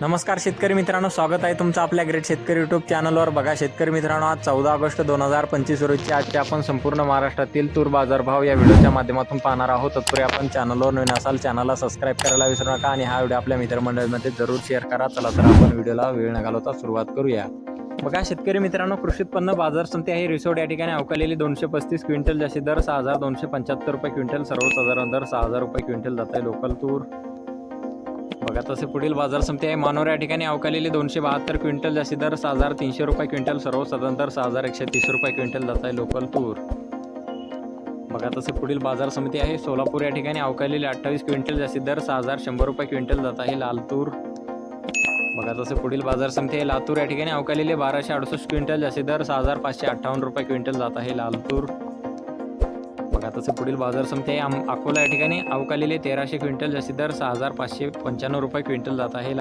नमस्कार शेतकरी मित्रांनो स्वागत आहे तुमचं आपल्या ग्रेट शेतकरी यूट्यूब चॅनलवर बघा शेतकरी मित्रांनो आज चौदा ऑगस्ट दोन हजार पंचवीस रोजची आजचे आपण संपूर्ण महाराष्ट्रातील तूर बाजारभाव या व्हिडिओच्या माध्यमातून पाहणार आहोत. तत्पूर्वी आपण चॅनलवर नवीन असाल चॅनलला सबस्क्राईब करायला विसरू नका आणि हा व्हिडिओ आपल्या मित्रमंडळीमध्ये जरूर शेअर करा. चला तर आपण व्हिडिओला वेळ न घालवता सुरुवात करूया. बघा शेतकरी मित्रांनो कृषी उत्पन्न बाजार समिती आहे. रिसोड या ठिकाणी अवकालेली दोनशे पस्तीस क्विंटल जशी दर सहा हजार दोनशे पंच्याहत्तर रुपये क्विंटल सर्वसाधारण दर सहा हजार रुपये क्विंटल जात आहे. लोकल तूर बघा तसे पुढील बाजार समिती आहे. मानोर या ठिकाणी अवकालेली दोनशे बहात्तर क्विंटल जास्ती दर सहा हजार तीनशे रुपये क्विंटल सर्वसाधारण दर सहा हजार एकशे तीस रुपये क्विंटल जात आहे लोकल तूर. बघा तसे पुढील बाजार समिती आहे. सोलापूर या ठिकाणी अवकालेली अठ्ठावीस क्विंटल जास्तीत दर सहा हजार शंभर रुपये क्विंटल जात आहे लाल तूर. बघा तसे पुढील बाजार समिती आहे. लातूर या ठिकाणी अवकालेले बाराशे अडुसष्ट क्विंटल जास्ती दर सहा हजार पाचशे अठ्ठावन्न रुपये क्विंटल जात आहे लाल तूर. तसे पुढील बाजार समिती आम- अकोला या ठिकाणी अवकालेले तेराशे क्विंटल जास्तीत दर सहा हजार पाचशे पंच्याण्णव रुपये क्विंटल जात आहे.